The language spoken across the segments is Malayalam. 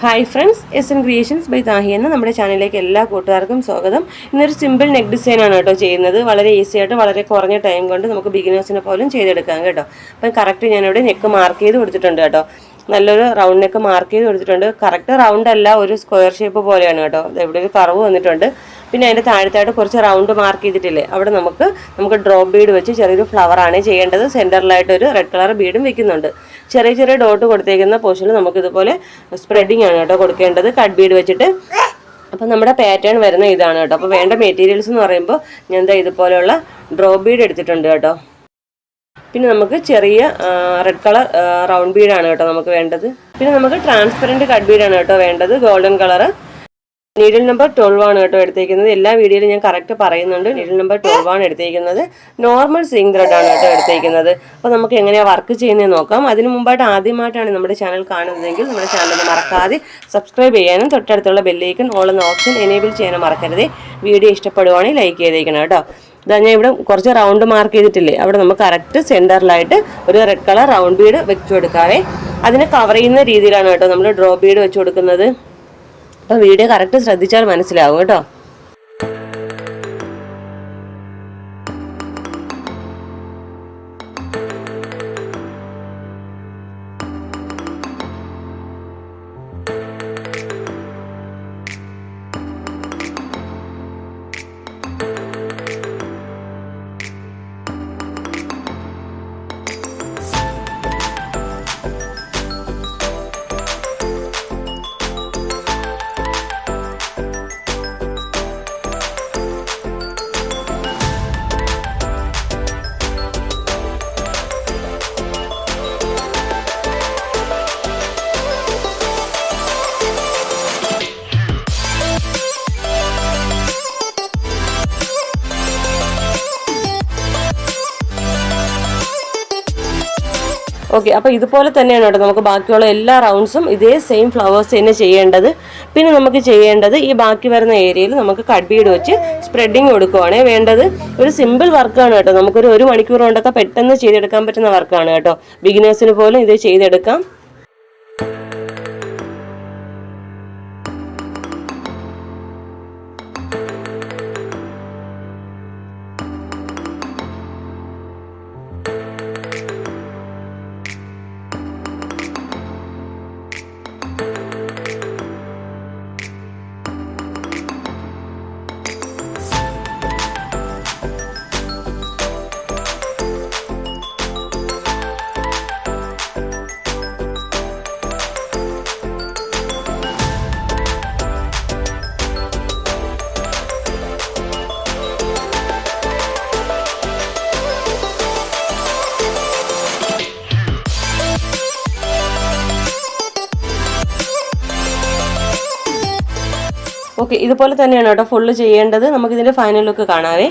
Hi friends S N creations by Thahi എന്ന നമ്മുടെ ചാനലിലേക്ക് എല്ലാ കൂട്ടുകാർക്കും സ്വാഗതം. ഇന്നൊരു സിമ്പിൾ നെക്ക് ഡിസൈൻ ആണ് കേട്ടോ ചെയ്യുന്നത്. വളരെ ഈസി ആയിട്ട് വളരെ കുറഞ്ഞ ടൈം കൊണ്ട് നമുക്ക് ബിഗിനേഴ്സിനെ പോലും ചെയ്തെടുക്കാം കേട്ടോ. അപ്പം കറക്റ്റ് ഞാനിവിടെ നെക്ക് മാർക്ക് ചെയ്ത് കൊടുത്തിട്ടുണ്ട് കേട്ടോ. നല്ലൊരു റൗണ്ട് നെക്ക് മാർക്ക് ചെയ്ത് കൊടുത്തിട്ടുണ്ട്. കറക്റ്റ് റൗണ്ട് അല്ല ഒരു സ്ക്വയർ ഷേപ്പ് പോലെയാണ് കേട്ടോ. ഇവിടെ ഒരു കറവ് വന്നിട്ടുണ്ട്. പിന്നെ അതിന്റെ താഴത്തായിട്ട് കുറച്ച് റൗണ്ട് മാർക്ക് ചെയ്തിട്ടില്ലേ? അവിടെ നമുക്ക് നമുക്ക് ഡ്രോപ്പ് ബീഡ് വെച്ച് ചെറിയൊരു ഫ്ലവറാണ് ചെയ്യേണ്ടത്. സെന്ററിലായിട്ട് ഒരു റെഡ് കളർ ബീഡും വെക്കുന്നുണ്ട്. ചെറിയ ചെറിയ ഡോട്ട് കൊടുത്തേക്കുന്ന പോർഷനിൽ നമുക്ക് ഇതുപോലെ സ്പ്രെഡിങ് ആണ് കേട്ടോ കൊടുക്കേണ്ടത്. കട്ട് ബീഡ് വെച്ചിട്ട്. അപ്പം നമ്മുടെ പാറ്റേൺ വരുന്ന ഇതാണ് കേട്ടോ. അപ്പോൾ വേണ്ട മെറ്റീരിയൽസ് എന്ന് പറയുമ്പോൾ ഞാൻ എന്താ ഇതുപോലെയുള്ള ഡ്രോപ്പ് ബീഡ് എടുത്തിട്ടുണ്ട് കേട്ടോ. പിന്നെ നമുക്ക് ചെറിയ റെഡ് കളർ റൗണ്ട് ബീഡാണ് കേട്ടോ നമുക്ക് വേണ്ടത്. പിന്നെ നമുക്ക് ട്രാൻസ്പെറന്റ് കട്ട് ബീഡാണ് കേട്ടോ വേണ്ടത്. Golden colour needle number twelve ആണ് കേട്ടോ എടുത്തേക്കുന്നത്. എല്ലാ വീഡിയോയിലും ഞാൻ കറക്റ്റ് പറയുന്നുണ്ട്. നീഡിൽ നമ്പർ ട്വൽവ് ആണ് എടുത്തേക്കുന്നത്. നോർമൽ സിംഗ് ത്രെഡ് ആണ് കേട്ടോ എടുത്തേക്കുന്നത്. അപ്പോൾ നമുക്ക് എങ്ങനെയാണ് വർക്ക് ചെയ്യുന്നത് നോക്കാം. അതിന് മുമ്പായിട്ട് ആദ്യമായിട്ടാണ് നമ്മുടെ ചാനൽ കാണുന്നതെങ്കിൽ നമ്മുടെ ചാനൽ മറക്കാതെ സബ്സ്ക്രൈബ് ചെയ്യാനും തൊട്ടടുത്തുള്ള ബെല്ലേക്കൻ ഓൾ എന്ന ഓപ്ഷൻ എനേബിൾ ചെയ്യാനും മറക്കരുത്. വീഡിയോ ഇഷ്ടപ്പെടുവാണെങ്കിൽ ലൈക്ക് ചെയ്തേക്കണം കേട്ടോ. ഇതാ ഞാൻ ഇവിടെ കുറച്ച് റൗണ്ട് മാർക്ക് ചെയ്തിട്ടില്ലേ? അവിടെ നമുക്ക് കറക്റ്റ് സെന്ററിലായിട്ട് ഒരു റെഡ് കളർ റൗണ്ട് ബീഡ് വെച്ചു കൊടുക്കാവേ. അതിനെ കവർ ചെയ്യുന്ന രീതിയിലാണ് കേട്ടോ നമ്മൾ ഡ്രോ ബീഡ് വെച്ച് കൊടുക്കുന്നത്. അപ്പോൾ വീഡിയോ കറക്റ്റ് ശ്രദ്ധിച്ചാൽ മനസ്സിലാവും കേട്ടോ. ഓക്കെ അപ്പോൾ ഇതുപോലെ തന്നെയാണ് കേട്ടോ നമുക്ക് ബാക്കിയുള്ള എല്ലാ റൗണ്ട്സും ഇതേ സെയിം ഫ്ലവേഴ്സ് തന്നെ ചെയ്യേണ്ടത്. പിന്നെ നമുക്ക് ചെയ്യേണ്ടത് ഈ ബാക്കി വരുന്ന ഏരിയയിൽ നമുക്ക് കട്ട് ബീഡ് വെച്ച് സ്പ്രെഡിങ് കൊടുക്കുവാണേ വേണ്ടത്. ഒരു സിമ്പിൾ വർക്കാണ് കേട്ടോ. നമുക്കൊരു ഒരു മണിക്കൂർ കൊണ്ടൊക്കെ പെട്ടെന്ന് ചെയ്തെടുക്കാൻ പറ്റുന്ന വർക്കാണ് കേട്ടോ. ബിഗിനേഴ്സിന് പോലും ഇത് ചെയ്തെടുക്കാം. ഓക്കെ ഇതുപോലെ തന്നെയാണ് കേട്ടോ ഫുള്ള് ചെയ്യേണ്ടത്. നമുക്കിതിന്റെ ഫൈനൽ ലുക്ക് കാണാവേ.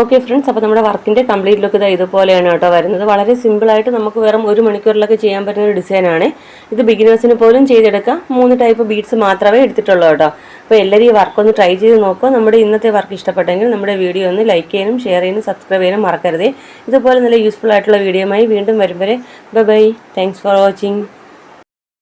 ഓക്കെ ഫ്രണ്ട്സ് അപ്പോൾ നമ്മുടെ വർക്കിന്റെ കംപ്ലീറ്റ് ലുക്ക് ഇതാ ഇതുപോലെയാണ് കേട്ടോ വരുന്നത്. വളരെ സിമ്പിളായിട്ട് നമുക്ക് വെറും ഒരു മണിക്കൂറിലൊക്കെ ചെയ്യാൻ പറ്റുന്ന ഒരു ഡിസൈനാണ് ഇത് ബിഗിനേഴ്സിന് പോലും ചെയ്തെടുക്കാം. മൂന്ന് ടൈപ്പ് ബീഡ്സ് മാത്രമേ എടുത്തിട്ടുള്ളൂ കേട്ടോ. അപ്പോൾ എല്ലാവരും ഈ വർക്ക് ഒന്ന് ട്രൈ ചെയ്ത് നോക്കുക. നമ്മുടെ ഇന്നത്തെ വർക്ക് ഇഷ്ടപ്പെട്ടെങ്കിൽ നമ്മുടെ വീഡിയോ ഒന്ന് ലൈക്ക് ചെയ്യാനും ഷെയർ ചെയ്യാനും സബ്സ്ക്രൈബ് ചെയ്യാനും മറക്കരുത്. ഇതുപോലെ നല്ല യൂസ്ഫുൾ ആയിട്ടുള്ള വീഡിയോയുമായി വീണ്ടും വരും വരെ. Bye bye thanks for watching